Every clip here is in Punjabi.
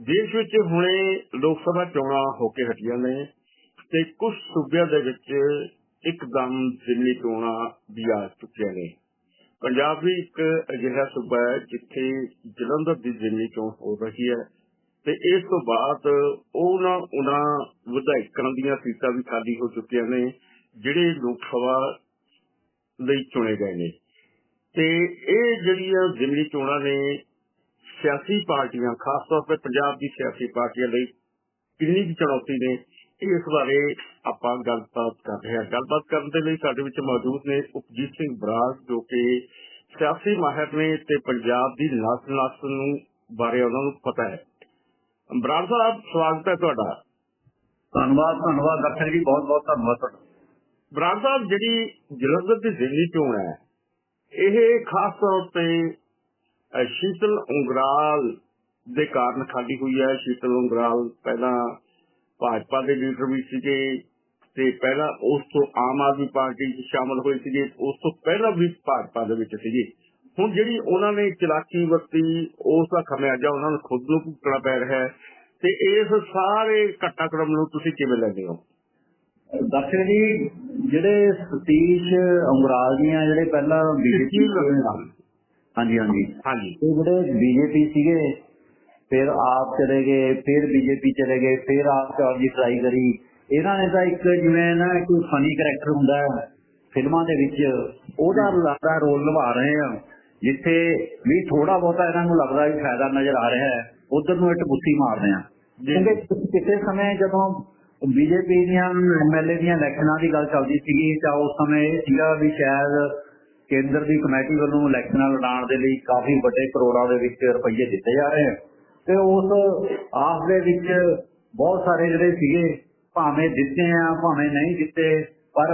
ਦੇਸ਼ ਵਿੱਚ ਹੁਣੇ ਲੋਕ ਸਭਾ ਚੋਣਾਂ ਹੋ ਕੇ ਹਟੀਆਂ ਨੇ ਤੇ ਕੁਝ ਸੂਬਿਆਂ ਦੇ ਵਿੱਚ ਇੱਕਦਮ ਜ਼ਿਮਨੀ ਚੋਣਾਂ ਵੀ ਆ ਚੁੱਕੀਆਂ ਨੇ। ਪੰਜਾਬ ਵੀ ਇੱਕ ਅਜਿਹਾ ਸੂਬਾ ਹੈ ਜਿੱਥੇ ਜਲੰਧਰ ਦੀ ਜ਼ਿਮਨੀ ਚੋਣ ਹੋ ਰਹੀ ਹੈ ਤੇ ਇਸ ਤੋਂ ਬਾਅਦ ਉਹਨਾਂ ਉਹਨਾਂ ਵਿਧਾਇਕਾਂ ਦੀਆਂ ਸੀਟਾਂ ਵੀ ਖਾਲੀ ਹੋ ਚੁੱਕੀਆਂ ਨੇ, ਜਿਹੜੇ ਲੋਕ ਸਭਾ ਲਈ ਚੁਣੇ ਗਏ ਨੇ। ਤੇ ਇਹ ਜਿਹੜੀਆਂ ਜ਼ਿਮਨੀ ਚੋਣਾਂ ਨੇ ਸਿਆਸੀ ਪਾਰਟੀਆਂ ਖਾਸ ਤੌਰ ਤੇ ਪੰਜਾਬ ਦੀ ਸਿਆਸੀ ਪਾਰਟੀਆਂ ਲਈ ਕਿੰਨੀ ਕੁ ਚੁਣੌਤੀ ਨੇ ਇਸ ਬਾਰੇ ਆਪਾਂ ਗੱਲਬਾਤ ਕਰ ਰਹੇ ਹਾਂ। ਗੱਲਬਾਤ ਕਰਨ ਦੇ ਲਈ ਸਾਡੇ ਵਿੱਚ ਮੌਜੂਦ ਨੇ ਉਪਜੀਤ ਸਿੰਘ ਬਰਾੜ ਜੋ ਕਿ ਸਿਆਸੀ ਮਾਹਿਰ ਨੇ ਤੇ ਪੰਜਾਬ ਦੀ ਨਸ ਨਸ ਨੂੰ ਬਾਰੇ ਉਹਨਾਂ ਨੂੰ ਪਤਾ ਹੈ। ਬਰਾੜ ਸਾਹਿਬ ਸਵਾਗਤ ਹੈ ਤੁਹਾਡਾ। ਧੰਨਵਾਦ ਧੰਨਵਾਦ। ਡਾਕਟਰ ਜੀ ਬਹੁਤ ਬਹੁਤ ਧੰਨਵਾਦ ਤੁਹਾਡਾ। ਬਰਾੜ ਸਾਹਿਬ ਜਿਹੜੀ ਜਲੰਧਰ ਦੀ ਜ਼ਿਮਨੀ ਚੋਣ ਹੈ ਇਹ ਖਾਸ ਤੌਰ ਤੇ ਸ਼ੀਤਲ ਉਂਗਰਾਲ ਦੇ ਕਾਰਨ ਖਾਲੀ ਹੋਈ ਹੈ। ਸ਼ੀਤਲ ਉਂਗਰਾਲ ਪਹਿਲਾਂ ਭਾਜਪਾ ਦੇ ਲੀਡਰ ਵੀ ਸੀਗੇ ਤੇ ਪਹਿਲਾਂ ਉਸ ਤੋਂ ਆਮ ਆਦਮੀ ਪਾਰਟੀ 'ਚ ਸ਼ਾਮਲ ਹੋਏ ਸੀਗੇ। ਉਸ ਤੋਂ ਪਹਿਲਾਂ ਵੀ ਭਾਜਪਾ ਦੇ ਵਿੱਚ ਸੀਗੇ। ਹੁਣ ਜਿਹੜੀ ਉਹਨਾਂ ਨੇ ਚਲਾਕੀ ਵਰਤੀ ਉਸ ਦਾ ਖਮਿਆਜਾ ਉਹਨਾਂ ਨੂੰ ਖੁਦ ਨੂੰ ਭੁਗਤਣਾ ਪੈ ਰਿਹਾ ਹੈ ਤੇ ਇਸ ਸਾਰੇ ਘਟਨਾਕ੍ਰਮ ਨੂੰ ਤੁਸੀਂ ਕਿਵੇਂ ਲੈਂਦੇ ਹੋ? ਡਾਕਟਰ ਜੀ ਜਿਹੜੇ ਸਤੀਸ਼ ਅੰਗਰਾਜ ਦੀਆਂ ਜਿਹੜੇ ਪਹਿਲਾਂ ਬੀਜੇਪੀ ਹਾਂਜੀ ਹਾਂਜੀ। ਹਾਂਜੀ। ਇਹ ਜਿਹੜੇ ਬੀਜੇਪੀ ਸੀਗੇ ਫਿਰ ਆਪ ਚਲੇ ਗਏ ਫਿਰ ਬੀਜੇਪੀ ਚਲੇ ਗਏ ਫਿਰ ਆਪ ਚੌਣ ਦੀ ਟਰਾਈ ਕਰੀ। ਇਹਨਾਂ ਨੇ ਤਾਂ ਇੱਕ ਜਿਵੇਂ ਨਾ ਕੋਈ ਫਨੀ ਕੈਰੈਕਟਰ ਹੁੰਦਾ ਹੈ ਫਿਲਮਾਂ ਦੇ ਵਿੱਚ। ਉਹਦਾ ਲੱਗਦਾ ਰੋਲ ਨਿਭਾ ਰਹੇ ਆ ਜਿੱਥੇ ਵੀ ਥੋੜਾ ਬਹੁਤਾ ਇਹਨਾਂ ਨੂੰ ਲੱਗਦਾ ਵੀ ਫਾਇਦਾ ਨਜ਼ਰ ਆ ਰਿਹਾ ਹੈ ਉਧਰ ਨੂੰ ਇੱਟ ਬੁੱਤੀ ਮਾਰਦੇ ਆ। ਕਿਉਂਕਿ ਕਿਸੇ ਸਮੇਂ ਜਦੋਂ ਬੀਜੇਪੀ ਦੀਆਂ ਐਮਐਲਏ ਦੀਆਂ ਇਲੈਕਸ਼ਨਾਂ ਦੀ ਗੱਲ ਚੱਲਦੀ ਸੀਗੀ ਤਾਂ ਉਸ ਸਮੇਂ ਇਹ ਸੀਗਾ ਵੀ ਸ਼ਾਇਦ ਕੇਂਦਰ ਦੀ ਕਮੇਟੀ ਵੱਲੋਂ ਇਲੈਕਸ਼ਨਾਂ ਲੜਾਉਣ ਦੇ ਲਈ ਕਾਫੀ ਵੱਡੇ ਕਰੋੜਾਂ ਦੇ ਵਿੱਚ ਰੁਪਈਏ ਦਿੱਤੇ ਜਾ ਰਹੇ ਆ ਤੇ ਉਸ ਆਸ ਦੇ ਵਿੱਚ ਬਹੁਤ ਸਾਰੇ ਜਿਹੜੇ ਸੀਗੇ, ਭਾਵੇਂ ਦਿੱਤੇ ਆ, ਭਾਵੇਂ ਨਹੀਂ ਦਿੱਤੇ ਪਰ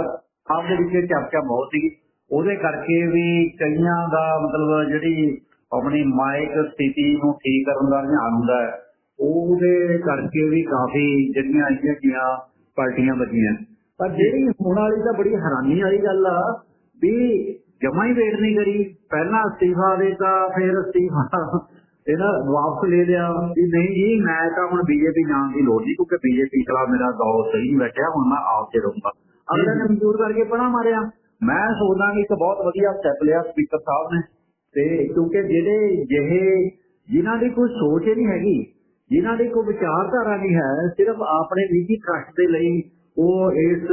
ਆਪ ਦੇ ਵਿੱਚ ਚਰਚਾ ਬਹੁਤ ਸੀ ਉਹਦੇ ਕਰਕੇ ਵੀ ਕਈਆਂ ਦਾ ਮਤਲਬ ਜਿਹੜੀ ਆਪਣੀ ਮਾਇਕ ਸਥਿਤੀ ਨੂੰ ਠੀਕ ਕਰਨ ਦਾ ਰੁਝਾਨ ਹੁੰਦਾ ਹੈ, ਉਹਦੇ ਕਰਕੇ ਵੀ ਕਾਫੀ ਜਿਹੜੀਆਂ ਆਈਆਂ ਗਈਆਂ ਪਾਰਟੀਆਂ ਬਚੀਆਂ ਪਰ ਜਿਹੜੀ ਹੁਣ ਵਾਲੀ ਤਾਂ ਬੜੀ ਹੈਰਾਨੀ ਵਾਲੀ ਗੱਲ ਆ ਵੀ ਜਮਾ ਹੀ ਵੇਟ ਨਹੀਂ ਕਰੀ। ਪਹਿਲਾਂ ਅਸਤੀਫਾ ਦੇਤਾ, ਫਿਰ ਅਸਤੀਫਾ। ਇਹਦਾ ਵਾਪਸ ਲੈ ਲਿਆ। ਵੀ ਨਹੀਂ ਜੀ, ਮੈਂ ਤਾਂ ਹੁਣ ਬੀਜੇਪੀ ਜਾਣ ਦੀ ਲੋੜ ਨਹੀਂ, ਕਿਉਂਕਿ ਬੀਜੇਪੀ ਖਿਲਾਫ ਮੇਰਾ ਦੌਰ ਸਹੀ ਨਹੀਂ ਬੈਠਿਆ, ਹੁਣ ਮੈਂ ਆਪ ਤੇ ਰਹੂੰਗਾ। ਅਗਲੇ ਨੇ ਮਨਜ਼ੂਰ ਕਰਕੇ ਪੜਾ ਮਾਰਿਆ। ਮੈਂ ਸੋਚਦਾ ਕਿ ਇੱਕ ਬਹੁਤ ਵਧੀਆ ਸਟੈਪ ਲਿਆ ਸਪੀਕਰ ਸਾਹਿਬ ਨੇ। ਤੇ ਕਿਉਂਕਿ ਜਿਹੜੇ ਜਿਹੇ, ਜਿਨ੍ਹਾਂ ਦੀ ਕੋਈ ਸੋਚ ਹੀ ਨਹੀਂ ਹੈਗੀ, ਜਿਨ੍ਹਾਂ ਦੀ ਕੋਈ ਵਿਚਾਰਧਾਰਾ ਨਹੀਂ ਹੈ, ਸਿਰਫ ਆਪਣੇ ਨਿੱਜੀ ਟਰਸਟ ਦੇ ਲਈ ਉਹ ਇਸ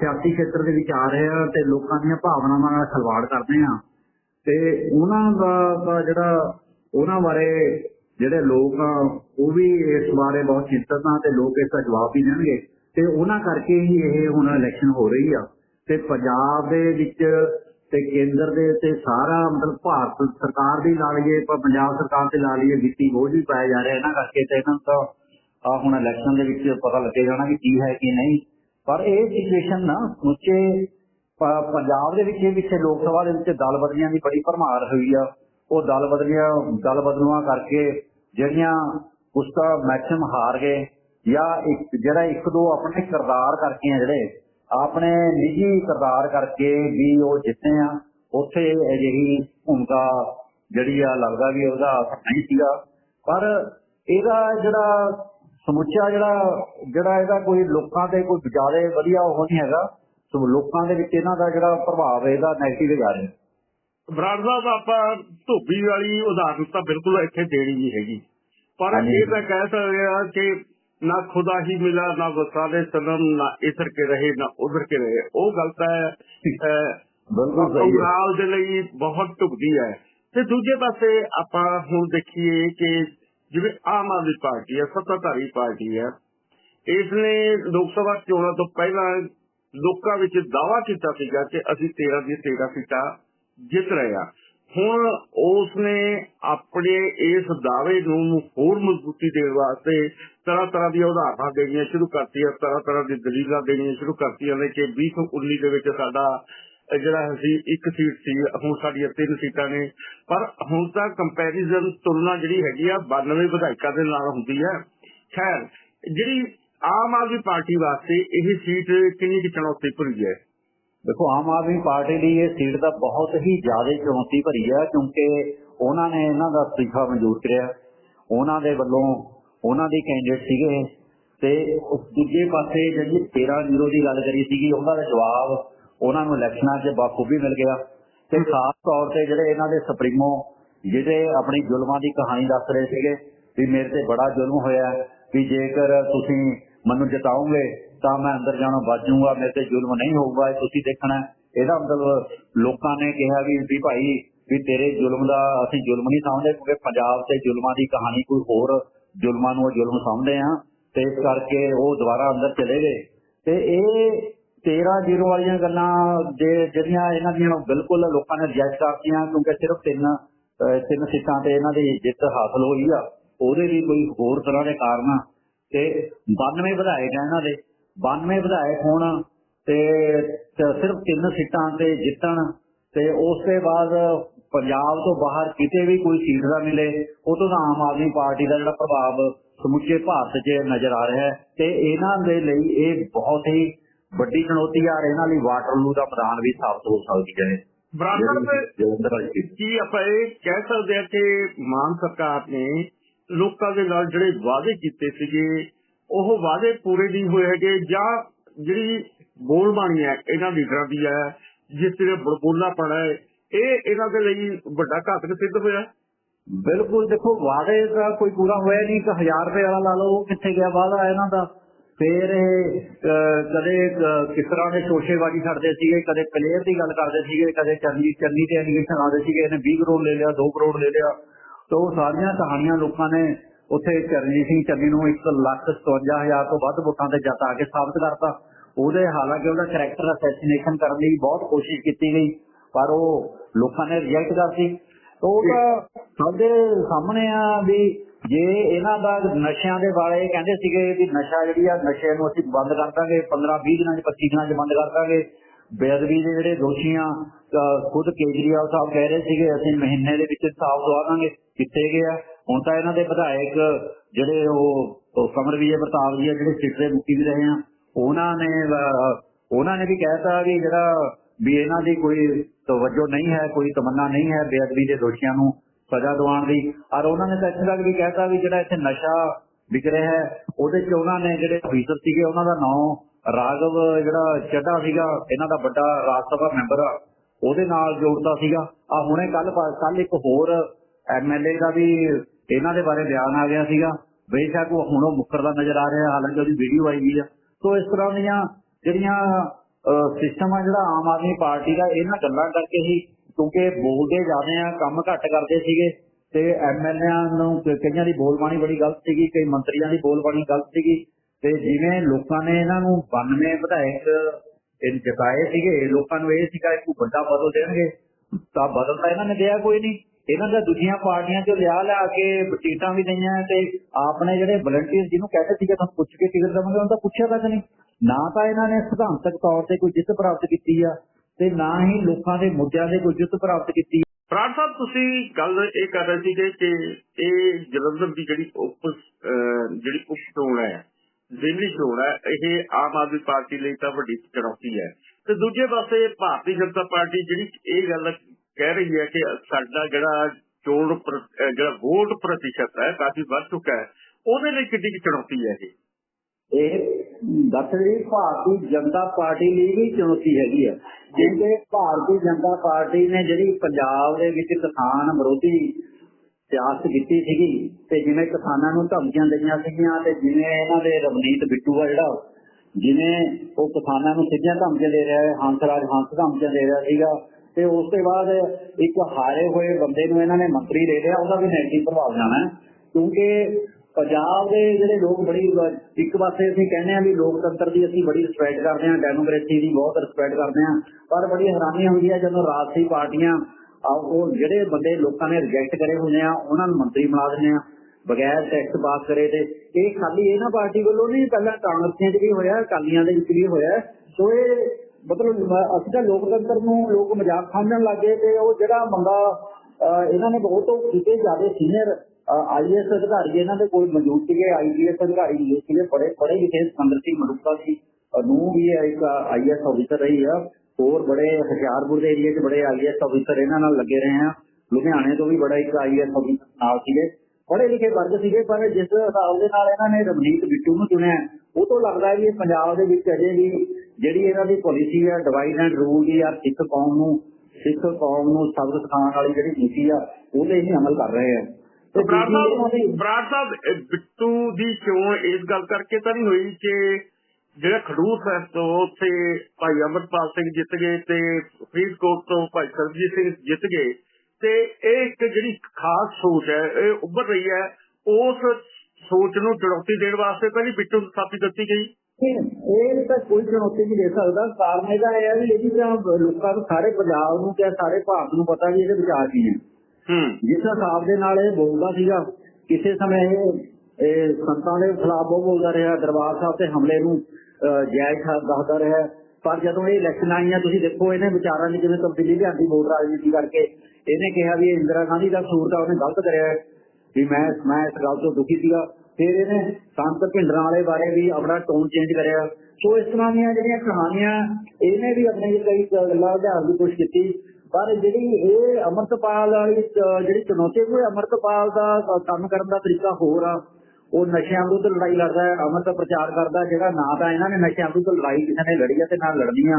ਸਿਆਸੀ ਖੇਤਰ ਦੇ ਵਿੱਚ ਆ ਰਹੇ ਆ ਤੇ ਲੋਕਾਂ ਦੀਆਂ ਭਾਵਨਾਵਾਂ ਨਾਲ ਖਲਵਾੜ ਕਰਦੇ ਆ। ਤੇ ਉਹਨਾਂ ਦਾ ਦਾ ਜਿਹੜਾ ਉਹਨਾਂ ਬਾਰੇ ਜਿਹੜੇ ਲੋਕ ਆ, ਉਹ ਵੀ ਇਸ ਬਾਰੇ ਬਹੁਤ ਚਿੰਤਤ ਆ ਤੇ ਲੋਕ ਇਸ ਦਾ ਜਵਾਬ ਵੀ ਦੇਣਗੇ। ਤੇ ਉਹਨਾਂ ਕਰਕੇ ਹੀ ਇਹ ਹੁਣ ਇਲੈਕਸ਼ਨ ਹੋ ਰਹੀ ਆ। ਤੇ ਪੰਜਾਬ ਦੇ ਵਿੱਚ ਤੇ ਕੇਂਦਰ ਦੇ ਤੇ ਸਾਰਾ ਮਤਲਬ ਭਾਰਤ ਸਰਕਾਰ ਦੀ ਲਾ ਲਈਏ, ਪਰ ਪੰਜਾਬ ਸਰਕਾਰ ਤੇ ਲਾ ਲਈਏ, ਵਿੱਤੀ ਬੋਝ ਵੀ ਪਾਇਆ ਜਾ ਰਿਹਾ। ਇਹਨਾਂ ਕਰਕੇ ਤੇ ਇਹਨਾਂ ਨੂੰ ਤਾਂ ਹੁਣ ਇਲੈਕਸ਼ਨ ਦੇ ਵਿੱਚ ਪਤਾ ਲੱਗੇ ਜਾਣਾ ਕਿ ਕੀ ਹੈ, ਕੀ ਨਹੀਂ। ਪਰ ਇਹ ਸਿਚੁਏਸ਼ਨ ਨਾ ਸਮੁੱਚੇ ਪੰਜਾਬ ਦੇ ਵਿੱਚ ਇਹ ਪਿੱਛੇ ਲੋਕ ਸਭਾ ਦੇ ਵਿੱਚ ਦਲ ਬਦਲੀਆਂ ਦੀ ਬੜੀ ਭਰਮਾਰ ਹੋਈ ਆ। ਉਹ ਦਲ ਬਦਲੀਆਂ, ਦਲ ਬਦਲੂਆਂ ਕਰਕੇ ਜਿਹੜੀਆਂ ਉਸ ਦਾ ਮੈਕਸਿਮ ਹਾਰ ਗਏ ਜਾਂ ਇੱਕ, ਜਿਹੜਾ ਇੱਕ ਦੋ ਆਪਣੇ ਕਿਰਦਾਰ ਕਰਕੇ ਆ ਜਿਹੜੇ, ਆਪਣੇ ਨਿੱਜੀ ਕਿਰਦਾਰ ਕਰਕੇ ਵੀ ਉਹ ਜਿੱਤੇ ਆ, ਉੱਥੇ ਅਜਿਹੀ ਭੂਮਿਕਾ ਜਿਹੜੀ ਆ ਲੱਗਦਾ ਵੀ ਉਹਦਾ ਨਹੀਂ ਸੀਗਾ। ਪਰ ਇਹਦਾ ਜਿਹੜਾ ਸਮੁੱਚਾ ਜਿਹੜਾ ਜਿਹੜਾ ਇਹਦਾ ਕੋਈ ਲੋਕਾਂ ਤੇ ਕੋਈ ਜ਼ਿਆਦਾ ਵਧੀਆ ਉਹ ਨਹੀਂ ਹੈਗਾ। ਸੋ ਲੋਕਾਂ ਦੇ ਵਿੱਚ ਇਹਨਾਂ ਦਾ ਜਿਹੜਾ ਪ੍ਰਭਾਵ ਹੈ ਇਹਦਾ ਨੈਗੇਟਿਵ ਜਾ ਰਿਹਾ। ਬਰਾੜ ਸਾਹਿਬ ਆਪਾਂ ਧੋਬੀ ਵਾਲੀ ਉਦਾਹਰਨ ਤਾਂ ਬਿਲਕੁਲ ਇੱਥੇ ਦੇਣੀ ਨਹੀਂ ਹੈਗੀ। ਪਰ। ਇਹ ਤਾਂ ਕਹਿ ਸਕਦੇ ਆ ਕਿ ਨਾ ਖੁਦਾ ਹੀ ਮਿਲਾ ਨਾ ਵਸਾਲੇ ਸਨਮ ਨਾ ਇਧਰ ਕੇ ਰਹੇ ਨਾ ਉਧਰ ਕੇ ਰਹੇ। ਉਹ ਗੱਲ ਤਾਂ ਬਿਲਕੁਲ ਸਹੀ ਹੈ। ਦੇ ਲਈ ਬਹੁਤ ਢੁਕਦੀ ਹੈ। ਤੇ ਦੂਜੇ ਪਾਸੇ ਆਪਾਂ ਹੁਣ ਦੇਖੀਏ ਕਿ ਜਿਵੇਂ ਆਮ ਆਦਮੀ ਪਾਰਟੀ ਹੈ, ਸੱਤਾਧਾਰੀ ਪਾਰਟੀ ਹੈ ਇਸ ਨੇ ਲੋਕ ਸਭਾ ਚੋਣਾਂ ਤੋਂ ਪਹਿਲਾਂ ਲੋਕਾਂ ਵਿੱਚ ਦਾਵਾ ਕੀਤਾ ਸੀਗਾ ਕਿ ਅਸੀਂ 13 ਦੀ 13 ਸੀਟਾਂ ਜਿੱਤ ਰਹੇ ਹਾਂ। ਹੁਣ ਉਸ ਨੇ ਆਪਣੇ ਇਸ ਦਾਅਵੇ ਨੂੰ ਹੋਰ ਮਜ਼ਬੂਤੀ ਦੇਣ ਵਾਸਤੇ ਤਰ੍ਹਾਂ ਤਰ੍ਹਾਂ ਦੀਆਂ ਉਦਾਹਰਨਾਂ ਦੇਣੀਆਂ ਸ਼ੁਰੂ ਕਰਤੀਆਂ, ਤਰ੍ਹਾਂ ਤਰ੍ਹਾਂ ਦੀ ਦਲੀਲਾਂ ਦੇਣੀਆਂ ਸ਼ੁਰੂ ਕਰਤੀਆਂ ਨੇ ਕਿ 2019 ਦੇ ਵਿੱਚ ਸਾਡਾ ਜਿਹੜਾ ਅਸੀਂ ਇੱਕ ਸੀਟ ਸੀ, ਹੁਣ ਸਾਡੀਆਂ ਤਿੰਨ ਸੀਟਾਂ ਨੇ। ਪਰ ਹੁਣ ਤਾਂ ਕੰਪੈਰੀਜ਼ਨ ਤੁਲਨਾ ਜਿਹੜੀ ਹੈਗੀ ਆ 92 ਵਿਧਾਇਕਾਂ ਦੇ ਨਾਲ ਹੁੰਦੀ ਹੈ। ਖੈਰ, ਜਿਹੜੀ ਆਮ ਆਦਮੀ ਪਾਰਟੀ ਵਾਸਤੇ ਇਹ ਸੀਟ ਕਿੰਨੀ ਕੁ ਚੁਣੌਤੀ ਭਰੀ ਹੈ? ਦੇਖੋ, ਆਮ ਆਦਮੀ ਪਾਰਟੀ ਲਈ ਇਹ ਸੀਟ ਤਾਂ ਬਹੁਤ ਹੀ ਜ਼ਿਆਦਾ ਚੁਣੌਤੀ ਭਰੀ ਹੈ ਕਿਉਂਕਿ ਉਹਨਾਂ ਨੇ ਇਹਨਾਂ ਦਾ ਅਸਤੀਫਾ ਮਨਜ਼ੂਰ ਕਰਿਆ। ਉਹਨਾਂ ਦੇ ਵੱਲੋਂ ਉਹਨਾਂ ਦੇ ਕੈਂਡੀਡੇਟ ਸੀਗੇ ਤੇ ਦੂਜੇ ਪਾਸੇ ਜਿਹੜੀ 13-0 ਦੀ ਗੱਲ ਕਰੀ ਸੀਗੀ ਉਹਨਾਂ ਦਾ ਜਵਾਬ ਉਹਨਾਂ ਨੂੰ ਇਲੈਕਸ਼ਨਾਂ 'ਚ ਬਾਖੂਬੀ ਮਿਲ ਗਿਆ। ਤੇ ਖਾਸ ਤੌਰ ਤੇ ਜਿਹੜੇ ਇਹਨਾਂ ਦੇ ਸੁਪਰੀਮੋ, ਜਿਹੜੇ ਆਪਣੀ ਜ਼ੁਲਮਾਂ ਦੀ ਕਹਾਣੀ ਦੱਸ ਰਹੇ ਸੀਗੇ ਵੀ ਮੇਰੇ ਤੇ ਬੜਾ ਜ਼ੁਲਮ ਹੋਇਆ ਵੀ ਜੇਕਰ ਤੁਸੀਂ ਮੈਨੂੰ ਜਿਤਾਓਗੇ ਤਾਂ ਮੈਂ ਅੰਦਰ ਜਾਣੋਂ ਬਚ ਜਾਊਂਗਾ, ਮੇਰੇ ਤੇ ਜ਼ੁਲਮ ਨਹੀਂ ਹੋਊਗਾ, ਇਹ ਤੁਸੀਂ ਦੇਖਣਾ ਹੈ। ਇਹਦਾ ਮਤਲਬ ਲੋਕਾਂ ਨੇ ਕਿਹਾ ਵੀ ਵੀ ਭਾਈ, ਵੀ ਤੇਰੇ ਜ਼ੁਲਮ ਦਾ ਅਸੀਂ ਜ਼ੁਲਮ ਨਹੀਂ ਸਮਝਦੇ, ਕਿਉਂਕਿ ਪੰਜਾਬ ਤੇ ਜ਼ੁਲਮਾਂ ਦੀ ਕਹਾਣੀ ਕੋਈ ਹੋਰ ਜ਼ੁਲਮਾਂ ਨੂੰ ਜ਼ੁਲਮ ਸਮਝਦੇ ਆ, ਤੇ ਇਸ ਕਰਕੇ ਉਹ ਦੁਬਾਰਾ ਅੰਦਰ ਚਲੇ ਗਏ ਤੇ ਇਹ 13 ਜ਼ੀਰੋ ਵਾਲੀਆਂ ਗੱਲਾਂ ਜੇ ਜਿਹੜੀਆਂ ਇਹਨਾਂ ਦੀਆਂ ਬਿਲਕੁਲ ਲੋਕਾਂ ਨੇ ਰਿਜੈਕਟ ਕਰਤੀਆਂ, ਕਿਉਂਕਿ ਸਿਰਫ ਤਿੰਨ ਤਿੰਨ ਸੀਟਾਂ ਤੇ ਇਹਨਾਂ ਦੀ ਜਿੱਤ ਹਾਸਲ ਹੋਈ ਆ। ਉਹਦੇ ਵੀ ਕੋਈ ਹੋਰ ਤਰ੍ਹਾਂ ਦੇ ਕਾਰਨ ਤੇ 92 ਵਿਧਾਇਕ ਆ ਇਹਨਾਂ ਦੇ। 92 ਵਿਧਾਇਕ ਹੋਣ ਤੇ ਸਿਰਫ ਤਿੰਨ ਸੀਟਾਂ ਤੇ ਜਿੱਤਣ ਤੇ ਉਸ ਤੋਂ ਬਾਅਦ ਪੰਜਾਬ ਤੋਂ ਬਾਹਰ ਕਿਤੇ ਵੀ ਕੋਈ ਸੀਟ ਨਾ ਮਿਲੇ, ਉਹ ਤੋਂ ਤਾਂ ਆਮ ਆਦਮੀ ਪਾਰਟੀ ਦਾ ਜਿਹੜਾ ਪ੍ਰਭਾਵ ਸਮੁੱਚੇ ਭਾਰਤ 'ਚ ਨਜ਼ਰ ਆ ਰਿਹਾ ਹੈ। ਤੇ ਇਹਨਾਂ ਦੇ ਲਈ ਇਹ ਬਹੁਤ ਹੀ ਵੱਡੀ ਚੁਣੌਤੀ ਆ ਇਹਨਾਂ ਲਈ ਵਾਟਰਲੂ ਦਾ ਮੈਦਾਨ ਵੀ ਸਾਬਤ ਹੋ ਸਕਦੀ ਹੈ। ਸੀਟ। ਕੀ ਆਪਾਂ ਇਹ ਕਹਿ ਸਕਦੇ ਹਾਂ ਕਿ ਮਾਨ ਸਰਕਾਰ ਨੇ ਲੋਕਾਂ ਦੇ ਨਾਲ ਜਿਹੜੇ ਵਾਅਦੇ ਕੀਤੇ ਸੀਗੇ ਉਹ ਵਾਅਦੇ ਪੂਰੇ ਨਹੀਂ ਹੋਏ ਹੈਗੇ ਜਾਂ ਜਿਹੜੀ ਬੋਲਬਾਣੀ ਹੈ ਇਹਨਾਂ ਲੀਡਰਾਂ ਦੀ ਹੈ ਜਿਸ ਤਰ੍ਹਾਂ ਬੜਬੋਲਾਪਣ ਹੈ ਇਹ ਇਹਨਾਂ ਦੇ ਲਈ ਵੱਡਾ ਘਾਤਕ ਸਿੱਧ ਹੋਇਆ? ਬਿਲਕੁਲ ਦੇਖੋ ਵਾਅਦੇ ਦਾ ਕੋਈ ਪੂਰਾ ਹੋਇਆ ਨਹੀਂ ਕਿ 1000 ਰੁਪਏ ਵਾਲਾ ਲਾ ਲਓ ਕਿੱਥੇ ਗਿਆ ਵਾਅਦਾ ਇਹਨਾਂ ਦਾ। ਫੇਰ ਕਦੇ ਅਹ, ਕਿਸ ਤਰ੍ਹਾਂ ਦੇ ਸ਼ੋਸ਼ੇਬਾਜ਼ੀ ਛੱਡਦੇ ਸੀਗੇ ਕਦੇ ਪਲੇਅਰ ਦੀ ਗੱਲ ਕਰਦੇ ਸੀਗੇ ਕਦੇ ਚੰਨੀ ਚੰਨੀ ਤੇ ਐਲੀਗੇਸ਼ਨ ਆਉਂਦੇ ਸੀਗੇ ਇਹਨੇ 20 ਕਰੋੜ ਲੈ ਲਿਆ 2 ਕਰੋੜ ਲੈ ਲਿਆ। ਤਾਂ ਉਹ ਸਾਰੀਆਂ ਕਹਾਣੀਆਂ ਲੋਕਾਂ ਨੇ ਉੱਥੇ ਚਰਨਜੀਤ ਸਿੰਘ ਚੰਨੀ ਨੂੰ 1 ਲੱਖ 57 ਹਜ਼ਾਰ ਤੋਂ ਵੱਧ ਵੋਟਾਂ ਤੇ ਜਿਤਾ ਕੇ ਸਾਬਤ ਕਰਤਾ। ਉਹਦੇ ਹਾਲਾਂਕਿ ਉਹਦਾ ਕਰੈਕਟਰ ਅਸੈਸੀਨੇਸ਼ਨ ਕਰਨ ਦੀ ਬਹੁਤ ਕੋਸ਼ਿਸ਼ ਕੀਤੀ ਗਈ ਪਰ ਉਹ ਲੋਕਾਂ ਨੇ ਰਿਜੈਕਟ ਕਰਤੀ। ਉਹ ਤਾਂ ਸਾਡੇ ਸਾਹਮਣੇ ਆ ਵੀ ਜੇ ਇਹਨਾਂ ਦਾ ਨਸ਼ਿਆਂ ਦੇ ਬਾਰੇ ਕਹਿੰਦੇ ਸੀਗੇ ਵੀ ਨਸ਼ਾ ਜਿਹੜੀ ਆ ਨਸ਼ੇ ਨੂੰ ਅਸੀਂ ਬੰਦ ਕਰ ਦਾਂਗੇ 15 20 ਦਿਨਾਂ ਚ 25 ਦਿਨਾਂ ਚ ਬੰਦ ਕਰ ਦਾਂਗੇ। ਬੇਅਦਬੀ ਦੇ ਜਿਹੜੇ ਦੋਸ਼ੀਆਂ ਖੁਦ ਕੇਜਰੀਵਾਲ ਸਾਹਿਬ ਕਹਿ ਰਹੇ ਸੀਗੇ ਅਸੀਂ ਮਹੀਨੇ ਦੇ ਵਿੱਚ ਸਾਫ਼ ਦਵਾ ਦਾਂਗੇ ਕਿੱਥੇ ਗਿਆ ਹੁਣ ਤਾਂ ਇਹਨਾਂ ਦੇ ਵਿਧਾਇਕ ਜਿਹੜੇ ਉਹ ਉਹ ਕਮਰਵੀਰ ਪ੍ਰਤਾਪ ਜੀ ਆ ਜਿਹੜੇ ਸਿੱਟੇ ਮੁੱਕੀ ਵੀ ਰਹੇ ਆ ਉਹਨਾਂ ਨੇ ਅਹ, ਉਹਨਾਂ ਨੇ ਵੀ ਕਹਿਤਾ ਵੀ ਜਿਹੜਾ ਵੀ ਇਹਨਾਂ ਦੀ ਕੋਈ ਤਵੱਜੋ ਨਹੀਂ ਹੈ ਕੋਈ ਤਮੰਨਾ ਨਹੀਂ ਹੈ ਬੇਅਦਬੀ ਦੇ ਦੋਸ਼ੀਆਂ ਨੂੰ ਸਜ਼ਾ ਦਿਵਾਉਣ ਦੀ ਔਰ ਉਹਨਾਂ ਨੇ ਤਾਂ ਇੱਥੇ ਤੱਕ ਵੀ ਕਹਿਤਾ ਵੀ ਜਿਹੜਾ ਇੱਥੇ ਨਸ਼ਾ ਵਿਕ ਰਿਹਾ ਹੈ, ਉਹਦੇ 'ਚ ਉਹਨਾਂ ਨੇ ਜਿਹੜੇ ਅਫੀਸਰ ਸੀਗੇ, ਉਹਨਾਂ ਦਾ ਨਾਮ ਰਾਘਵ ਜਿਹੜਾ ਚੱਡਾ ਸੀਗਾ, ਇਹਨਾਂ ਦਾ ਵੱਡਾ ਰਾਜ ਸਭਾ ਮੈਂਬਰ ਆ, ਉਹਦੇ ਨਾਲ ਜੋੜਦਾ ਸੀਗਾ। ਆ ਹੁਣੇ ਕੱਲ ਕੱਲ ਇੱਕ ਹੋਰ ਐਮਐਲਏ ਦਾ ਵੀ ਇਹਨਾਂ ਦੇ ਬਾਰੇ ਬਿਆਨ ਆ ਗਿਆ ਸੀਗਾ। ਬੇਸ਼ੱਕ ਉਹ ਹੁਣ ਉਹ ਮੁੱਕਰਦਾ ਨਜ਼ਰ ਆ ਰਿਹਾ, ਹਾਲਾਂਕਿ ਉਹਦੀ ਵੀਡੀਓ ਆਈ ਵੀ ਆ। ਸੋ ਇਸ ਤਰ੍ਹਾਂ ਦੀਆਂ ਜਿਹੜੀਆਂ ਸਿਸਟਮ ਆ ਜਿਹੜਾ ਆਮ ਆਦਮੀ ਪਾਰਟੀ ਦਾ ਇਹਨਾਂ ਗੱਲਾਂ ਕਰਕੇ ਹੀ ਕਿਉਂਕਿ ਬੋਲਦੇ ਜਾਂਦੇ ਆ, ਕੰਮ ਘੱਟ ਕਰਦੇ ਸੀਗੇ ਤੇ ਐਮਐਲਏਆਂ ਨੂੰ ਕਈਆਂ ਦੀ ਬੋਲਬਾਣੀ ਬੜੀ ਗਲਤ ਸੀਗੀ, ਕਈ ਮੰਤਰੀਆਂ ਦੀ ਬੋਲਬਾਣੀ ਗਲਤ ਸੀਗੀ ਤੇ ਜਿਵੇਂ ਲੋਕਾਂ ਨੇ ਇਹਨਾਂ ਨੂੰ 92 ਵਿਧਾਇਕ ਇਹ ਜਿਤਾਏ ਸੀਗੇ ਲੋਕਾਂ ਨੂੰ ਇਹ ਸੀਗਾ ਕਿ ਵੱਡਾ ਬਦਲ ਦੇਣਗੇ, ਤਾਂ ਬਦਲ ਤਾਂ ਇਹਨਾਂ ਨੇ ਦਿਆ ਕੋਈ ਨਹੀਂ। ਇਹਨਾਂ ਦਾ ਦੂਜੀਆਂ ਪਾਰਟੀਆਂ ਚੋਂ ਲਿਆ ਲਿਆ ਕੇ ਸੀਟਾਂ ਵੀ ਦਈਆਂ ਤੇ ਆਪਨੇ ਜਿਹੜੇ ਵਲੰਟੀਅਰ ਜਿਹਨੂੰ ਕਹਿੰਦੇ ਸੀਗੇ, ਤੁਹਾਨੂੰ ਪੁੱਛ ਕੇ ਟਿਕਟ ਦੇਵਾਂਗੇ, ਉਹਨਾਂ ਤਾਂ ਪੁੱਛਿਆ ਤੱਕ ਨਹੀਂ। ਨਾ ਤਾਂ ਇਹਨਾਂ ਨੇ ਸਿਧਾਂਤਕ ਤੌਰ ਤੇ ਕੋਈ ਜਿੱਤ ਪ੍ਰਾਪਤ ਕੀਤੀ ਆ। ਤੇ ਨਾ ਹੀ ਲੋਕਾਂ ਦੇ ਮੁੱਦਿਆਂ ਦੇ ਕੋਈ ਜਿੱਤ ਪ੍ਰਾਪਤ ਕੀਤੀ। ਬਰਾੜ ਸਾਹਿਬ, ਤੁਸੀਂ ਗੱਲ ਇਹ ਕਰ ਰਹੇ ਸੀਗੇ ਕਿ ਇਹ ਜਲੰਧਰ ਦੀ ਜਿਹੜੀ ਉਪ ਜਿਹੜੀ ਉਪ ਚੋਣ ਹੈ, ਜ਼ਿਮਨੀ ਚੋਣ ਹੈ, ਇਹ ਆਮ ਆਦਮੀ ਪਾਰਟੀ ਲਈ ਤਾਂ ਵੱਡੀ ਚੁਣੌਤੀ ਹੈ। ਤੇ ਦੂਜੇ ਪਾਸੇ ਭਾਰਤੀ ਜਨਤਾ ਪਾਰਟੀ ਜਿਹੜੀ ਇਹ ਗੱਲ ਕਹਿ ਰਹੀ ਹੈ ਕਿ ਸਾਡਾ ਜਿਹੜਾ ਚੋਣ ਜਿਹੜਾ ਵੋਟ ਪ੍ਰਤੀਸ਼ਤ ਹੈ, ਕਾਫੀ ਵੱਧ ਚੁੱਕਾ ਹੈ, ਉਹਦੇ ਲਈ ਕਿੰਨੀ ਚੁਣੌਤੀ ਹੈ ਇਹ? ਇਹ ਦੱਸ ਰਹੀ ਭਾਰਤੀ ਜਨਤਾ ਪਾਰਟੀ ਲਈ ਵੀ ਚੁਣੌਤੀ ਹੈਗੀ ਆ। ਕਿਉਂਕਿ ਭਾਰਤੀ ਜਨਤਾ ਪਾਰਟੀ ਨੇ ਜਿਹੜੀ ਪੰਜਾਬ ਦੇ ਵਿੱਚ ਕਿਸਾਨ ਵਿਰੋਧੀ ਸਿਆਸਤ ਕੀਤੀ ਸੀਗੀ, ਤੇ ਜਿਵੇਂ ਕਿਸਾਨਾਂ ਨੂੰ ਧਮਕੀਆਂ ਦਈਆਂ ਸੀਗੀਆਂ, ਤੇ ਜਿਵੇਂ ਇਹਨਾਂ ਦੇ ਰਵਨੀਤ ਬਿੱਟੂ ਆ ਜਿਹੜਾ, ਜਿਵੇਂ ਉਹ ਕਿਸਾਨਾਂ ਨੂੰ ਸਿੱਧੀਆਂ ਧਮਕੀਆਂ ਦੇ ਰਿਹਾ ਹੈ ਹੰਸਰਾਜ ਹੰਸ ਧਮਕੀਆਂ ਦੇ ਰਿਹਾ ਸੀਗਾ, ਤੇ ਉਸ ਤੋਂ ਬਾਅਦ ਇੱਕ ਹਾਰੇ ਹੋਏ ਬੰਦੇ ਨੂੰ ਇਹਨਾਂ ਨੇ ਮੰਤਰੀ ਦੇ ਲਿਆ, ਉਹਦਾ ਵੀ ਨੈਗੇਟਿਵ ਪ੍ਰਭਾਵ ਜਾਣਾ ਕਿਉਂਕਿ ਪੰਜਾਬ ਦੇ ਜਿਹੜੇ ਲੋਕ ਬੜੀ, ਇੱਕ ਪਾਸੇ ਅਸੀਂ ਕਹਿੰਦੇ ਆ ਵੀ ਲੋਕਤੰਤਰ ਦੀ ਅਸੀਂ ਬੜੀ ਰਿਸਪੈਕਟ ਕਰਦੇ ਆ ਡੈਮੋਕ੍ਰੇਸੀ ਦੀ ਬਹੁਤ ਰਿਸਪੈਕਟ ਕਰਦੇ ਆ ਪਰ ਬੜੀ ਹੈਰਾਨੀ ਹੁੰਦੀ ਹੈ ਜਦੋਂ ਰਾਜਸੀ ਪਾਰਟੀਆਂ ਉਹ ਜਿਹੜੇ ਬੰਦੇ ਲੋਕਾਂ ਨੇ ਰਿਜੈਕਟ ਕਰੇ ਹੁੰਦੇ ਆ, ਉਹਨਾਂ ਨੂੰ ਮੰਤਰੀ ਬਣਾ ਦਿੰਦੇ ਆ, ਬਗੈਰ ਟੈਕਸ ਪਾਸ ਕਰੇ ਤੇ, ਇਹ ਖਾਲੀ ਇਹਨਾਂ ਪਾਰਟੀ ਵੱਲੋਂ ਨਹੀਂ, ਪਹਿਲਾਂ ਕਾਂਗਰਸੀਆਂ 'ਚ ਵੀ ਹੋਇਆ, ਅਕਾਲੀਆਂ ਦੇ ਵਿੱਚ ਵੀ ਹੋਇਆ, ਸੋ ਇਹ ਮਤਲਬ ਅਸੀਂ ਤਾਂ ਲੋਕਤੰਤਰ ਨੂੰ ਲੋਕ ਮਜ਼ਾਕ ਸਮਝਣ ਲੱਗੇ ਤੇ ਉਹ ਜਿਹੜਾ ਬੰਦਾ, ਅਹ ਇਹਨਾਂ ਨੇ ਬਹੁਤ ਉਹ ਜ਼ਿਆਦਾ ਸੀਨੀਅਰ ਆਈਐਸ ਅਧਿਕਾਰੀ ਇਹਨਾਂ ਦੇ ਕੋਲ ਮੌਜੂਦ ਸੀਗੇ, ਆਈਪੀਐਸ ਅਧਿਕਾਰੀ ਮੌਜੂਦ ਸੀਗੇ ਬੜੇ ਬੜੇ ਵਿਸ਼ੇਸ਼ ਸਿਕੰਦਰ ਸਿੰਘ ਮਲੂਕਾ ਸੀ ਨੂੰ ਵੀ ਇੱਕ ਆਈਐਸ ਅਫੀਸਰ ਰਹੀ ਆ। ਹੋਰ ਬੜੇ ਹੁਸ਼ਿਆਰਪੁਰ ਦੇ ਏਰੀਆ 'ਚ ਬੜੇ ਆਈਐਸ ਅਫੀਸਰ ਇਹਨਾਂ ਨਾਲ ਲੱਗੇ ਰਹੇ ਆ। ਲੁਧਿਆਣੇ ਤੋਂ ਵੀ ਬੜਾ ਇੱਕ ਆਈਐਸ ਅਫੀਸਰ ਨਾਲ ਸੀਗੇ। ਪੜ੍ਹੇ ਲਿਖੇ ਵਰਗ ਸੀਗੇ, ਪਰ ਜਿਸ ਹਿਸਾਬ ਦੇ ਨਾਲ ਇਹਨਾਂ ਨੇ ਰਵਨੀਤ ਬਿੱਟੂ ਨੂੰ ਚੁਣਿਆ, ਉਹ ਤੋਂ ਲੱਗਦਾ ਵੀ ਇਹ ਪੰਜਾਬ ਦੇ ਵਿੱਚ ਅਜੇ ਵੀ ਜਿਹੜੀ ਇਹਨਾਂ ਦੀ ਪਾਲਿਸੀ ਹੈ ਡਿਵਾਈਡ ਐਂਡ ਰੂਲ ਦੀ ਆ, ਸਿੱਖ ਕੌਮ ਨੂੰ, ਸਿੱਖ ਕੌਮ ਨੂੰ ਸਬਕ ਸਿਖਾਉਣ ਵਾਲੀ ਜਿਹੜੀ ਨੀਤੀ ਆ, ਉਹਦੇ ਹੀ ਅਮਲ ਕਰ ਰਹੇ ਆ। ਬਰਾੜ ਸਾਹਿਬ ਦੀ- ਬਰਾੜ ਸਾਹਿਬ ਇਹ ਬਿੱਟੂ ਦੀ ਚੋਣ ਇਸ ਗੱਲ ਕਰਕੇ ਤਾਂ ਨਹੀਂ ਹੋਈ ਕਿ ਜਿਹੜਾ ਖਡੂਰ ਸਾਹਿਬ ਤੋਂ ਉੱਥੇ ਭਾਈ ਅਮਰਪਾਲ ਸਿੰਘ ਜਿੱਤ ਗਏ ਤੇ ਫਰੀਦਕੋਟ ਤੋਂ ਭਾਈ ਸਰਬਜੀਤ ਸਿੰਘ ਜਿੱਤ ਗਏ ਤੇ ਇਹ ਇੱਕ ਜਿਹੜੀ ਖਾਸ ਸੋਚ ਹੈ ਇਹ ਉੱਭਰ ਰਹੀ ਹੈ। ਉਸ ਸੋਚ ਨੂੰ ਚੁਣੌਤੀ ਦੇਣ ਵਾਸਤੇ ਤਾਂ ਨਹੀਂ ਬਿੱਟੂ ਨੂੰ ਸਾਥੀ ਦਿੱਤੀ ਗਈ। ਇਹ ਤਾਂ ਕੋਈ ਚੁਣੌਤੀ ਨਹੀਂ ਦੇ ਸਕਦਾ। ਕਾਰਨ ਇਹਦਾ ਇਹ ਹੈ ਵੀ ਇਹਦੀ ਤਾਂ ਲੋਕਾਂ ਨੂੰ ਸਾਰੇ ਪੰਜਾਬ ਨੂੰ ਤੇ ਸਾਰੇ ਭਾਰਤ ਨੂੰ ਪਤਾ ਵੀ ਇਹਦੇ ਵਿਚਾਰ ਕੀ ਨੇ। ਜਿਸ ਹਿਸਾਬ ਦੇ ਨਾਲ ਇਹ ਬੋਲਦਾ ਸੀਗਾ, ਕਿਸੇ ਸਮੇਂ ਇਹ ਸੰਤਾਂ ਦੇ ਖਿਲਾਫ ਬਹੁਤ ਬੋਲਦਾ ਰਿਹਾ, ਦਰਬਾਰ ਸਾਹਿਬ ਤੇ ਹਮਲੇ ਨੂੰ ਜਾਇਜ਼ ਦੱਸਦਾ ਰਿਹਾ। ਪਰ ਜਦੋਂ ਇਹ ਇਲੈਕਸ਼ਨ ਆਈਆਂ, ਤੁਸੀਂ ਦੇਖੋ ਇਹਨੇ ਵਿਚਾਰਾਂ ਦੀ ਜਿਵੇਂ ਤਬਦੀਲੀ ਲਿਆਂਦੀ ਵੋਟ ਰਾਜਨੀਤੀ ਕਰਕੇ, ਇਹਨੇ ਕਿਹਾ ਵੀ ਇੰਦਰਾ ਗਾਂਧੀ ਦਾ ਸੂਰ ਤਾਂ ਉਹਨੇ ਗਲਤ ਕਰਿਆ ਵੀ ਮੈਂ ਮੈਂ ਇਸ ਗੱਲ ਤੋਂ ਦੁਖੀ ਸੀਗਾ। ਫਿਰ ਇਹਨੇ ਸੰਤ ਭਿੰਡਰਾਂ ਵਾਲੇ ਬਾਰੇ ਵੀ ਆਪਣਾ ਟੋਨ ਚੇਂਜ ਕਰਿਆ। ਸੋ ਇਸ ਤਰ੍ਹਾਂ ਦੀਆਂ ਜਿਹੜੀਆਂ ਕਹਾਣੀਆਂ, ਇਹਨੇ ਵੀ ਆਪਣੇ ਕਈ ਗੱਲਾਂ ਉਧਾਰਨ ਦੀ ਕੋਸ਼ਿਸ਼ ਕੀਤੀ। ਪਰ ਜਿਹੜੀ ਇਹ ਅਮਰਤਪਾਲ ਵਾਲੀ ਜਿਹੜੀ ਚੁਣੌਤੀ ਕੋਈ ਅਮਰਤਪਾਲ ਦਾ ਕੰਮ ਕਰਨ ਦਾ ਤਰੀਕਾ ਹੋਰ ਆ। ਉਹ ਨਸ਼ਿਆਂ ਵਿਰੁੱਧ ਲੜਾਈ ਲੜਦਾ ਹੈ ਅਮਰਤ ਪ੍ਰਚਾਰ ਕਰਦਾ ਜਿਹੜਾ ਨਾ ਤਾਂ ਇਹਨਾਂ ਨੇ ਨਸ਼ਿਆਂ ਵਿਰੁੱਧ ਲੜਾਈ ਕਿਸੇ ਨੇ ਲੜੀ ਹੈ ਤੇ ਨਾ ਲੜਨੀ ਆ,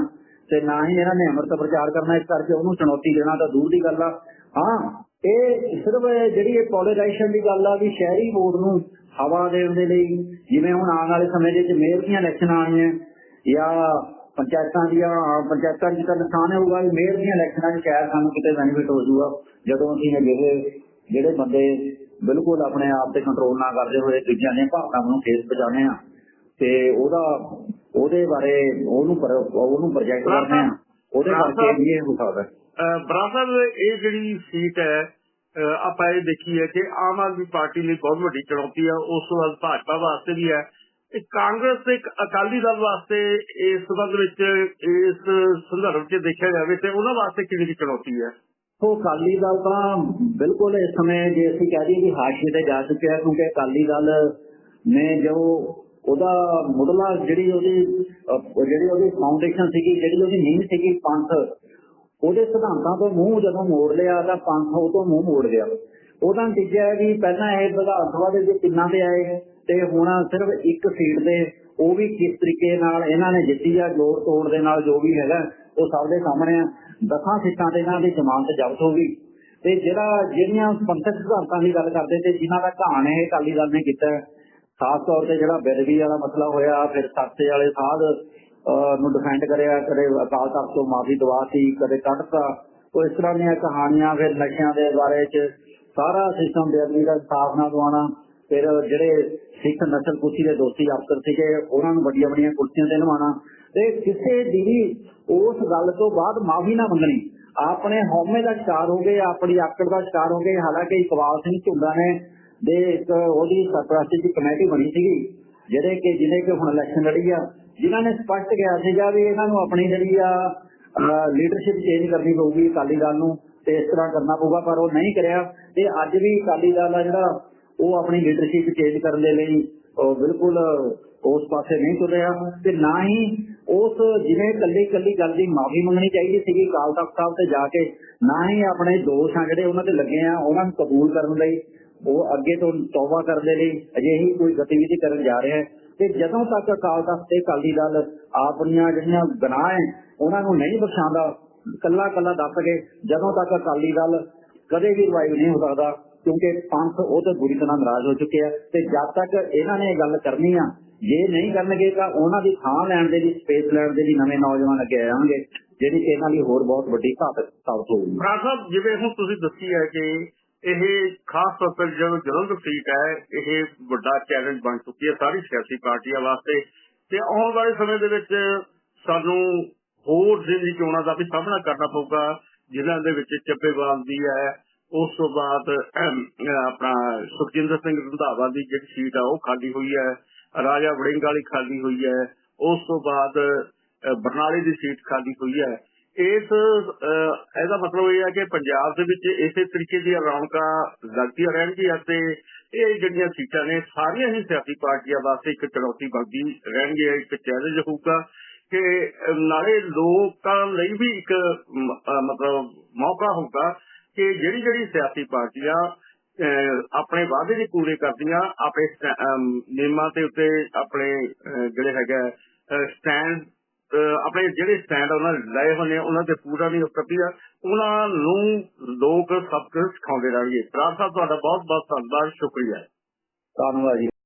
ਤੇ ਨਾ ਹੀ ਇਹਨਾਂ ਨੇ ਅਮਰਤ ਪ੍ਰਚਾਰ ਕਰਨਾ, ਇਸ ਕਰਕੇ ਉਹਨੂੰ ਚੁਣੌਤੀ ਦੇਣਾ ਤਾਂ ਦੂਰ ਦੀ ਗੱਲ ਆ। ਹਾਂ, ਇਹ ਸਿਰਫ ਜਿਹੜੀ ਇਹ ਪੋਲਰਾਈਜੇਸ਼ਨ ਦੀ ਗੱਲ ਆ ਵੀ ਸ਼ਹਿਰੀ ਵੋਟ ਨੂੰ ਹਵਾ ਦੇਣ ਦੇ ਲਈ, ਜਿਵੇਂ ਹੁਣ ਆਉਣ ਵਾਲੇ ਸਮੇਂ ਦੇ ਵਿੱਚ ਮੇਅਰ ਦੀਆਂ ਇਲੈਕਸ਼ਨ ਆਉਣੀਆਂ ਜਾਂ ਪੰਚਾਇਤਾਂ ਦੀਆਂ ਪੰਚਾਇਤਾਂ ਦੀ ਤਾਂ ਨੁਕਸਾਨ ਹੋਊਗਾ ਵੀ ਮੇਅਰ ਦੀਆਂ ਇਲੈਕਸ਼ਨਾਂ 'ਚ ਸ਼ਾਇਦ ਸਾਨੂੰ ਕਿਤੇ ਬੈਨੀਫਿਟ ਹੋ ਜਾਊਗਾ ਜਦੋਂ ਅਸੀਂ ਇਹ ਜਿਹੜੇ ਜਿਹੜੇ ਬੰਦੇ ਬਿਲਕੁਲ ਆਪਣੇ ਆਪ ਤੇ ਕੰਟਰੋਲ ਨਾ ਕਰਦੇ ਹੋਏ ਦੂਜਿਆਂ ਦੀਆਂ ਭਾਵਨਾਵਾਂ ਨੂੰ ਠੇਸ ਪਹੁੰਚਾਉਂਦੇ ਆ ਤੇ ਉਹਦਾ ਉਹਦੇ ਬਾਰੇ ਉਹਨੂੰ ਉਹਨੂੰ ਪ੍ਰੋਜੈਕਟ ਕਰਦੇ ਆ ਉਹਦੇ ਕਰਕੇ ਵੀ ਇਹ ਹੋ ਸਕਦਾ ਹੈ। ਬਰਾਦਰ ਇਹ ਜਿਹੜੀ ਸੀਟ ਹੈ ਆਪਾਂ ਇਹ ਦੇਖੀ ਹੈ ਕਿ ਆਮ ਆਦਮੀ ਪਾਰਟੀ ਲਈ ਬਹੁਤ ਵੱਡੀ ਚੁਣੌਤੀ ਹੈ ਉਸ ਤੋਂ ਬਾਅਦ ਭਾਜਪਾ ਵਾਸਤੇ ਵੀ ਹੈ ਇਹ ਕਾਂਗਰਸ ਤੇ ਅਕਾਲੀ ਦਲ ਵਾਸਤੇ ਇਸ ਸੰਬੰਧ ਵਿੱਚ, ਇਸ ਸੰਦਰਭ 'ਚ ਦੇਖਿਆ ਜਾਵੇ ਤੇ ਉਹਨਾਂ ਵਾਸਤੇ ਕਿੰਨੀ ਦੀ ਚੁਣੌਤੀ ਹੈ? ਉਹ ਅਕਾਲੀ ਦਲ ਤਾਂ ਬਿਲਕੁਲ ਇਸ ਸਮੇਂ ਜੇ ਅਸੀਂ ਕਹਿ ਦਈਏ ਕਿ ਹਾਸ਼ੀਏ ਤੇ ਜਾ ਚੁੱਕਿਆ ਕਿਉਂਕਿ ਅਕਾਲੀ ਦਲ ਨੇ ਜੋ ਉਹਦਾ ਮੁੱਢਲਾ ਜਿਹੜੀ ਉਹਦੀ ਜਿਹੜੀ ਉਹਦੀ ਫਾਊਂਡੇਸ਼ਨ ਸੀਗੀ, ਜਿਹੜੀ ਉਹਦੀ ਨੀਂਹ ਸੀਗੀ ਪੰਥ, ਉਹਦੇ ਸਿਧਾਂਤਾਂ ਤੋਂ ਮੂੰਹ ਜਦੋਂ ਮੋੜ ਲਿਆ ਤਾਂ ਪੰਥ ਉਹ ਤੋਂ ਮੂੰਹ ਮੋੜ ਲਿਆ ਉਹਦਾ ਨਤੀਜਾ ਹੈ ਕਿ ਪਹਿਲਾਂ ਇਹ ਵਿਧਾਨ ਸਭਾ ਦੇ ਵਿੱਚ ਕਿੰਨਾ ਤੇ ਆਏ ਤੇ ਹੁਣ ਸਿਰਫ ਇੱਕ ਸੀਟ ਤੇ ਉਹ ਵੀ ਕਿਸ ਤਰੀਕੇ ਨਾਲ ਇਹਨਾਂ ਨੇ ਜਿੱਤੀ ਆ ਜੋੜ ਤੋੜ ਦੇ ਨਾਲ ਜੋ ਵੀ ਹੈਗਾ ਉਹ ਸਭ ਦੇ ਸਾਹਮਣੇ ਆ। ਦਸਾਂ ਸੀਟਾਂ ਤੇ ਇਹਨਾਂ ਦੀ ਜ਼ਮਾਨਤ ਜ਼ਬਤ ਹੋ ਗਈ। ਤੇ ਜਿਹੜਾ ਜਿਹੜੀਆਂ ਪੰਥਕ ਸਿਧਾਂਤਾਂ ਦੀ ਗੱਲ ਕਰਦੇ ਤੇ ਜਿਨ੍ਹਾਂ ਦਾ ਘਾਣ ਇਹ ਅਕਾਲੀ ਦਲ ਨੇ ਕੀਤਾ ਹੈ, ਖਾਸ ਤੌਰ ਤੇ ਜਿਹੜਾ ਬੇਦਬੀ ਵਾਲਾ ਮਸਲਾ ਹੋਇਆ ਫਿਰ ਸਾਥੇ ਵਾਲੇ ਸਾਧ ਅਹ, ਨੂੰ ਡਿਫੈਂਡ ਕਰਿਆ ਕਦੇ ਅਕਾਲ ਤਖਤ ਤੋਂ ਮਾਫੀ ਦਵਾਤੀ ਕਦੇ ਕੱਢਤਾ ਉਹ ਇਸ ਤਰ੍ਹਾਂ ਦੀਆਂ ਕਹਾਣੀਆਂ ਫਿਰ ਨਸ਼ਿਆਂ ਦੇ ਬਾਰੇ ਚ ਸਾਰਾ ਸਿਸਟਮ ਬੇਅਦਬੀ ਦਾ ਸਾਫ਼ ਨਾ ਦਵਾਉਣਾ ਫਿਰ ਜਿਹੜੇ ਸਿੱਖ ਨਸਲ ਕੁਰਸੀ ਦੇ ਦੋਸਤੀ ਅਫਸਰ ਸੀਗੇ, ਉਹਨਾਂ ਨੂੰ ਵੱਡੀਆਂ ਵੱਡੀਆਂ ਕੁਰਸੀਆਂ ਤੇ ਲਵਾਉਣਾ। ਤੇ ਕਿਸੇ ਦੀ ਵੀ ਉਸ ਗੱਲ ਤੋਂ ਬਾਅਦ ਮਾਫੀ ਨਾ ਮੰਗਣੀ। ਆਪਣੇ ਹਉਮੈ ਦਾ ਸ਼ਿਕਾਰ ਹੋ ਗਏ, ਆਪਣੀ ਆਕੜ ਦਾ ਸ਼ਿਕਾਰ ਹੋ ਗਏ। ਹਾਲਾਂਕਿ ਇਕਬਾਲ ਸਿੰਘ ਝੁੰਡਾ ਨੇ ਦੇ ਇੱਕ ਉਹਦੀ ਸਰਪ੍ਰਸਤੀ ਦੀ ਕਮੇਟੀ ਬਣੀ ਸੀਗੀ, ਜਿਹੜੇ ਕਿ ਜਿਹਨੇ ਕਿ ਹੁਣ ਇਲੈਕਸ਼ਨ ਲੜੀ ਆ, ਜਿਨ੍ਹਾਂ ਨੇ ਸਪਸ਼ਟ ਕਿਹਾ ਸੀਗਾ ਵੀ ਇਹਨਾਂ ਨੂੰ ਆਪਣੀ ਜਿਹੜੀ ਆ ਲੀਡਰਸ਼ਿਪ ਚੇਂਜ ਕਰਨੀ ਪਊਗੀ ਅਕਾਲੀ ਦਲ ਨੂੰ, ਤੇ ਇਸ ਤਰ੍ਹਾਂ ਕਰਨਾ ਪਊਗਾ, ਪਰ ਉਹ ਨਹੀਂ ਕਰਿਆ। ਤੇ ਅੱਜ ਵੀ ਅਕਾਲੀ ਦਲ ਦਾ ਜਿਹੜਾ ਉਹ ਆਪਣੀ ਲੀਡਰਸ਼ਿਪ ਚੇਂਜ ਕਰਨ ਦੇ ਲਈ ਬਿਲਕੁਲ ਉਸ ਪਾਸੇ ਨਹੀਂ ਤੁਰ ਰਿਹਾ। ਤੇ ਨਾ ਹੀ ਉਸ ਜਿਵੇਂ ਕੱਲੀ ਕੱਲੀ ਗੱਲ ਦੀ ਮਾਫੀ ਮੰਗਣੀ ਚਾਹੀਦੀ ਸੀਗੀ ਕਾਲ ਤਖਤ ਸਾਹਿਬ ਤੇ ਜਾ ਕੇ, ਨਾ ਹੀ ਆਪਣੇ ਦੋਸ਼ ਆ ਜਿਹੜੇ ਉਹਨਾਂ ਤੇ ਲੱਗੇ ਆ, ਉਹਨਾਂ ਨੂੰ ਕਬੂਲ ਕਰਨ ਲਈ, ਉਹ ਅੱਗੇ ਤੋਂ ਤੌਬਾ ਕਰਨ ਦੇ ਲਈ ਅਜਿਹੀ ਕੋਈ ਗਤੀਵਿਧੀ ਕਰਨ ਜਾ ਰਿਹਾ ਹੈ। ਤੇ ਜਦੋਂ ਤੱਕ ਅਕਾਲ ਤਖਤ ਤੇ ਅਕਾਲੀ ਦਲ ਆਪਣੀਆਂ ਜਿਹੜੀਆਂ ਗੁਨਾਹ ਹੈ, ਉਹਨਾਂ ਨੂੰ ਨਹੀਂ ਬਖਸ਼ਾਉਂਦਾ ਕੱਲਾ ਕੱਲਾ ਦੱਸ ਕੇ ਜਦੋਂ ਤੱਕ ਅਕਾਲੀ ਦਲ ਕਦੇ ਵੀ ਰਿਵਾਈਵ ਨਹੀਂ ਹੋ ਸਕਦਾ ਕਿਉਂਕਿ ਪੰਥ ਉਹ ਬੁਰੀ ਤਰ੍ਹਾਂ ਨਾਰਾਜ਼ ਹੋ ਚੁੱਕੇ ਆ ਤੇ ਜਦ ਤੱਕ ਇਹਨਾਂ ਨੇ ਗੱਲ ਕਰਨੀ ਆ, ਜੇ ਨਹੀਂ ਕਰਨਗੇ ਤਾਂ ਉਹਨਾਂ ਦੀ ਥਾਂ ਲੈਣ ਦੇ ਲਈ, ਸਪੇਸ ਲੈਣ ਦੇ ਲਈ ਨਵੇਂ ਨੌਜਵਾਨ ਅੱਗੇ ਆਉਣਗੇ ਜਿਹੜੀ ਇਹਨਾਂ ਲਈ ਹੋਰ ਬਹੁਤ ਵੱਡੀ ਘਾਤਕ ਸਾਬਤ ਹੋਊਗੀ। ਬਰਾੜ ਸਾਹਿਬ, ਜਿਵੇਂ ਹੁਣ ਤੁਸੀਂ ਦੱਸੀ ਹੈ ਕਿ ਇਹ ਖਾਸ ਤੌਰ ਤੇ ਜਦੋਂ ਜਲੰਧਰ ਸੀਟ ਹੈ, ਇਹ ਵੱਡਾ ਚੈਲੰਜ ਬਣ ਚੁੱਕੀ ਹੈ ਸਾਰੀ ਸਿਆਸੀ ਪਾਰਟੀਆਂ ਵਾਸਤੇ। ਤੇ ਆਉਣ ਵਾਲੇ ਸਮੇਂ ਦੇ ਵਿੱਚ ਸਾਨੂੰ ਹੋਰ ਜ਼ਿੰਦਗੀ ਚੋਣਾਂ ਦਾ ਵੀ ਸਾਹਮਣਾ ਕਰਨਾ ਪਊਗਾ, ਜਿਨ੍ਹਾਂ ਦੇ ਵਿੱਚ ਚੱਬੇਵਾਲ ਦੀ ਹੈ ਉਸ ਤੋਂ ਬਾਅਦ ਆਪਣਾ ਸੁਖਜਿੰਦਰ ਸਿੰਘ ਰੰਧਾਵਾ ਦੀ ਜਿਹੜੀ ਸੀਟ ਆ ਉਹ ਖਾਲੀ ਹੋਈ ਹੈ। ਰਾਜਾ ਵੜਿੰਗ ਵਾਲੀ ਖਾਲੀ ਹੋਈ ਹੈ। ਉਸ ਤੋਂ ਬਾਅਦ ਅਹ, ਬਰਨਾਲੇ ਦੀ ਸੀਟ ਖਾਲੀ ਹੋਈ ਹੈ। ਇਸ ਇਹਦਾ ਮਤਲਬ ਇਹ ਹੈ ਕਿ ਪੰਜਾਬ ਦੇ ਵਿੱਚ ਇਸੇ ਤਰੀਕੇ ਦੀਆਂ ਰੌਣਕਾਂ ਲੱਗਦੀਆਂ ਰਹਿਣਗੀਆਂ ਤੇ ਇਹ ਜਿਹੜੀਆਂ ਸੀਟਾਂ ਨੇ ਸਾਰੀਆਂ ਹੀ ਸਿਆਸੀ ਪਾਰਟੀਆਂ ਵਾਸਤੇ ਇੱਕ ਚੁਣੌਤੀ ਬਣਦੀ ਰਹਿਣਗੀ ਇੱਕ ਚੈਲੰਜ ਹੋਊਗਾ ਕਿ ਨਾਲੇ ਲੋਕਾਂ ਲਈ ਵੀ ਇੱਕ ਮਤਲਬ ਮੌਕਾ ਹੋਊਗਾ ਕਿ ਜਿਹੜੀ ਜਿਹੜੀ ਸਿਆਸੀ ਪਾਰਟੀਆਂ ਆਪਣੇ ਵਾਅਦੇ ਵੀ ਪੂਰੇ ਕਰਦੀਆਂ ਆਪਣੇ ਨਿਯਮਾਂ ਦੇ ਉੱਤੇ ਆਪਣੇ ਅਹ, ਜਿਹੜੇ ਹੈਗਾ ਸਟੈਂਡ ਆਪਣੇ ਜਿਹੜੇ ਸਟੈਂਡ ਉਹਨਾਂ ਲਏ ਹੋਏ ਨੇ ਉਹਨਾਂ ਤੇ ਪੂਰਾ ਨਹੀਂ ਉਤਰਦੀਆਂ ਉਹਨਾਂ ਨੂੰ ਲੋਕ ਸਬਕ ਸਿਖਾਉਂਦੇ ਰਹਿਣਗੇ। ਪ੍ਰਾਰ ਤੁਹਾਡਾ ਬਹੁਤ ਬਹੁਤ ਧੰਨਵਾਦ ਸ਼ੁਕਰੀਆ। ਧੰਨਵਾਦ ਜੀ।